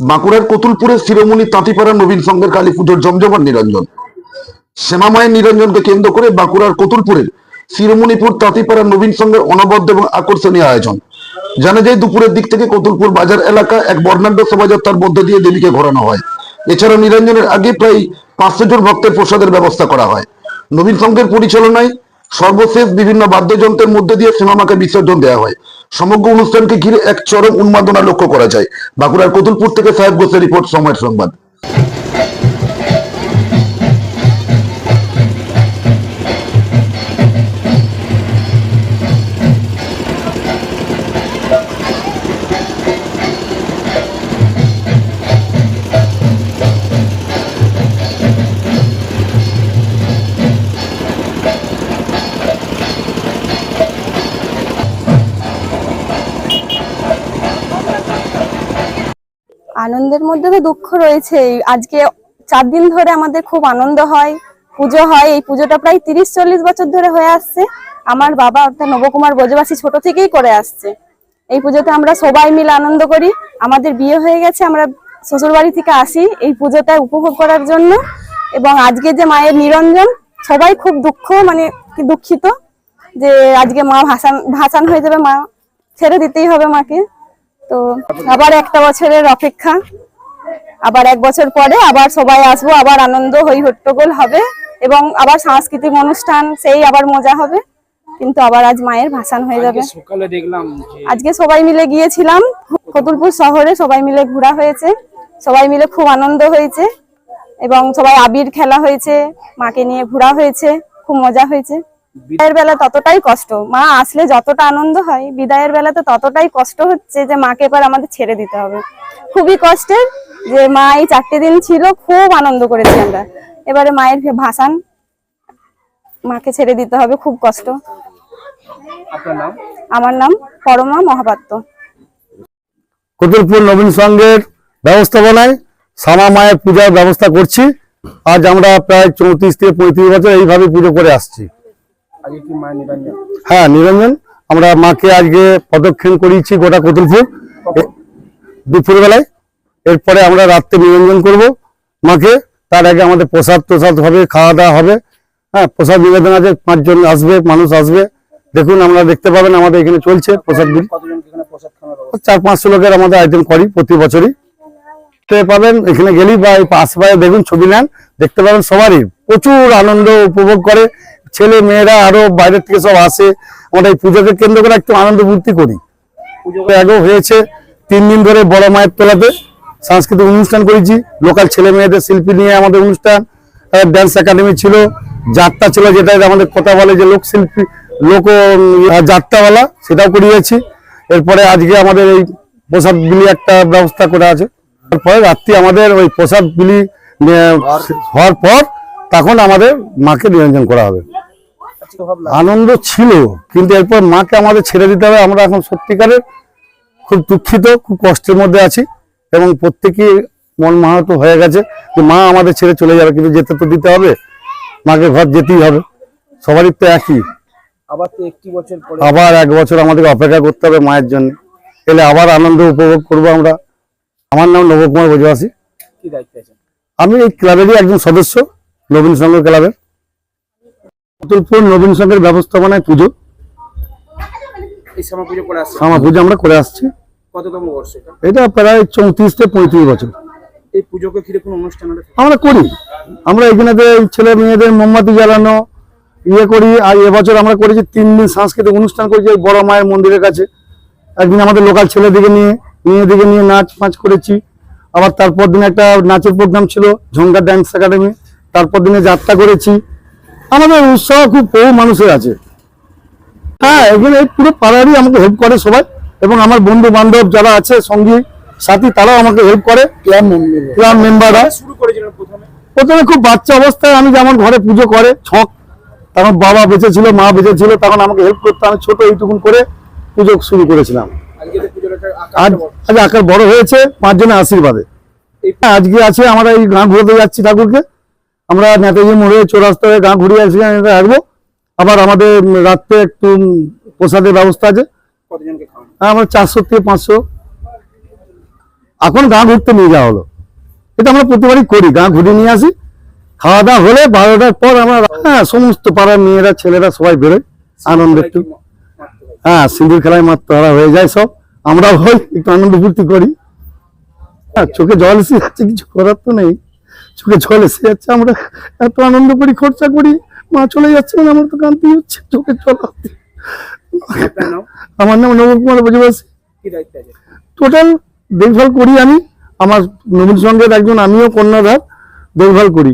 বাঁকুড়ার কতুলপুরের শিরোমণি তাঁতিপাড়া নবীন সংঘের কালী পুজোর জমজমাট নিরঞ্জন। শ্যামামায়ের নিরঞ্জনকে কেন্দ্র করে বাঁকুড়ার কতুলপুরের শিরোমণিপুর তাঁতিপাড়া নবীন সংঘের অনবদ্য এবং আকর্ষণীয় আয়োজন। জানা যায়, দুপুরের দিক থেকে কতুলপুর বাজার এলাকা এক বর্ণাঢ্য শোভাযাত্রার মধ্য দিয়ে দেবীকে ঘোরানো হয়। এছাড়া নিরঞ্জনের আগে প্রায় পাঁচশো জন ভক্তের প্রসাদের ব্যবস্থা করা হয়। নবীন সংঘের পরিচালনায় সর্বশেষ বিভিন্ন বাদ্যযন্ত্রের মধ্যে দিয়ে সিনেমাকে বিসর্জন দেওয়া হয়। সমগ্র অনুষ্ঠানকে ঘিরে এক চরম উন্মাদনা লক্ষ্য করা যায়। বাঁকুড়ার কতুলপুর থেকে সাহেব ঘোষের রিপোর্ট, সময়ের সংবাদ। আনন্দের মধ্যে তো দুঃখ রয়েছেই আজকে চার দিন ধরে আমাদের খুব আনন্দ হয়, পুজো হয়। এই পুজোটা প্রায় তিরিশ চল্লিশ বছর ধরে হয়ে আসছে। আমার বাবা অর্থাৎ নবকুমার ব্রজবাসী ছোট থেকেই করে আসছে। এই পুজোতে আমরা সবাই মিলে আনন্দ করি। আমাদের বিয়ে হয়ে গেছে, আমরা শ্বশুর বাড়ি থেকে আসি এই পুজোটা উপভোগ করার জন্য। এবং আজকে যে মায়ের নিরঞ্জন, সবাই খুব দুঃখ মানে দুঃখিত যে আজকে মা ভাসান ভাসান হয়ে যাবে, মা ছেড়ে দিতেই হবে মাকে। তো আবার একটা বছরের অপেক্ষা। আবার এক বছর পরে আবার সবাই আসব আবার আনন্দ হই হট্টগোল হবে এবং আবার সাংস্কৃতিক অনুষ্ঠান সেই আবার মজা হবে। কিন্তু আবার আজ মায়ের ভাসান হয়ে যাবে। আজকে সকালে দেখলাম আজকে সবাই মিলে গিয়েছিলাম। কতুলপুর শহরে সবাই মিলে ঘোরা হয়েছে। সবাই মিলে খুব আনন্দ হয়েছে এবং সবাই আবির খেলা হয়েছে মাকে নিয়ে ঘোরা হয়েছে খুব মজা হয়েছে। বিদায়ের বেলা ততটাই কষ্ট। মা আসলে যতটা আনন্দ হয় বিদায়ের বেলাতে ততটাই কষ্ট হচ্ছে যে মাকে এবার আমাদের ছেড়ে দিতে হবে। খুবই কষ্টের যে মা এই চারটে দিন ছিল খুব আনন্দ করেছি আমরা। এবারে মায়ের ভাসান মাকে ছেড়ে দিতে হবে খুব কষ্ট। আমার নাম পরমা মহাপাত্র। কতুলপুর নবীন সংঘের ব্যবস্থাপনায় শ্যামা মায়ের পূজার ব্যবস্থা করছি। আজ আমরা প্রায় চৌত্রিশ থেকে পঁয়ত্রিশ বছর এইভাবে পুজো করে আসছি আজকে কি মায়ের নিরঞ্জন হ্যাঁ নিরঞ্জন আমরা মাকে আজকে প্রদক্ষিণ করিয়েছি গোটা কতুলপুর। দুপুরবেলায়। এরপরে আমরা রাত্রে নিরঞ্জন করব মাকে। তার আগে আমাদের প্রসাদ প্রসাদ হবে খাওয়া দাওয়া হবে। হ্যাঁ প্রসাদ নিবেদন আছে পাঁচজন আসবে মানুষ আসবে। দেখুন আমরা দেখতে পাবেন আমাদের এখানে চলছে প্রসাদ ব্যবস্থা চার পাঁচশো লোকের আমাদের আয়োজন করি প্রতি বছরই। পাবেন এখানে গেলেই বা আশেপাশে দেখুন ছবি নেন। দেখতে পাবেন সবারই প্রচুর আনন্দ উপভোগ করে। ছেলে মেয়েরা আরও বাইরের থেকে সব আসে। আমরা এই পুজোকে কেন্দ্র করে একটু আনন্দ ফুর্তি করি। পুজো আগেও হয়েছে তিন দিন ধরে বড় মায়ের তোলাতে সাংস্কৃতিক অনুষ্ঠান করেছি। লোকাল ছেলে মেয়েদের শিল্পী নিয়ে আমাদের অনুষ্ঠান ড্যান্স একাডেমি ছিল যাত্রা ছিল যেটা আমাদের কথা বলে যে লোক শিল্পী লোক যাত্রাওয়ালা সেটাও করিয়েছি। এরপরে আজকে আমাদের এই প্রসাদ বিলি একটা ব্যবস্থা করা আছে। তারপরে রাত্রি আমাদের ওই প্রসাদ বিলি হওয়ার পর তখন আমাদের মাকে নিরঞ্জন করা হবে। আনন্দ ছিল কিন্তু এরপর মাকে আমাদের ছেড়ে দিতে হবে। আমরা এখন সত্যিকারের খুব দুঃখিত খুব কষ্টের মধ্যে আছি এবং প্রত্যেকেই মন মাহাতো হয়ে গেছে যে মা আমাদের ছেড়ে চলে যাবে কিন্তু যেতে তো দিতে হবে। মাকে ঘর যেতেই হবে। সবারই তো একই। আবার তো একটি বছর পরে আবার এক বছর আমাদেরকে অপেক্ষা করতে হবে মায়ের জন্য। এলে আবার আনন্দ উপভোগ করব আমরা। আমার নাম নবকুমার বজবাসী কি আমি এই ক্লাবেরই একজন সদস্য নবীন সংঘ ক্লাবের। অতুলপুর নবীন সংঘের ব্যবস্থাপনায় পুজো। সময় পুজো আমার করে আসছি। কততম বর্ষ এটা? প্রায় চৌত্রিশ থেকে পঁয়ত্রিশ বছর। এই পুজোকে ঘিরে কোনো অনুষ্ঠান আমরা করি। আমরা এখানে ছেলে মেয়েদের মোমবাতি জ্বালানো ইয়ে করি আর এবছর আমরা করেছি তিন দিন সাংস্কৃতিক অনুষ্ঠান করেছি বড় মায়ের মন্দিরের কাছে। একদিন আমাদের লোকাল ছেলেদিকে নিয়ে মেয়েদিকে নিয়ে নাচ ফাঁচ করেছি। আবার তারপর দিন একটা নাচের প্রোগ্রাম ছিল ঝঙ্কা ড্যান্স একাডেমি তারপর দিনে যাত্রা করেছি। আমাদের উৎসাহ খুব বহু মানুষের আছে। হ্যাঁ এখানে পুরো পাড়ারই আমাকে হেল্প করে সবাই এবং আমার বন্ধু বান্ধব যারা আছে সঙ্গী সাথী তারাও আমাকে হেল্প করে। ক্লাব মেম্বাররা প্রথমে? খুব বাচ্চা অবস্থায় আমি যেমন ঘরে পুজো করে ছক তখন বাবা বেঁচে ছিল মা বেঁচে ছিল তখন আমাকে হেল্প করতে। আমি ছোট এইটুকুন করে পুজো শুরু করেছিলাম। আজ আকার বড়। আজ আকার বড় হয়েছে পাঁচজনের আশীর্বাদে। হ্যাঁ, আজকে আছে আমরা এই গাঁ ঘুরতে যাচ্ছি ঠাকুরকে। আমরা নেতাজি মোড়ে চৌরাস্তা হয়ে গাঁ ঘুরিয়ে আসি রাখব আবার আমাদের রাত্রে একটু প্রসাদের ব্যবস্থা আছে। খাওয়ানো? আমরা চারশো থেকে পাঁচশো। এখন গা ঘুরতে নিয়ে যাওয়া হলো। এটা আমরা প্রতিবারই করি গা ঘুরে নিয়ে আসি। খাওয়া দাওয়া হলে বারোটার পর আমরা হ্যাঁ সমস্ত পাড়ার মেয়েরা ছেলেরা সবাই বেরোয়। আনন্দ একটু। হয়। হ্যাঁ সিঁদুর খেলায় মাত্র হারা হয়ে যায় সব। আমরাও হই একটু আনন্দ ফুর্তি করি। হ্যাঁ চোখে জল এসে যাচ্ছে কিছু করার তো নেই। চোখে জল এসে যাচ্ছে আমরা এত আনন্দ করি খরচা করি মা চলে যাচ্ছে না আমার তো কান্তি হচ্ছে চোখে জল আসছে। আমার নাম নবম কুমার কি টোটাল দেখভাল করি আমি আমার নবীন সঙ্গের একজন আমিও কন্যাধার দেখভাল করি।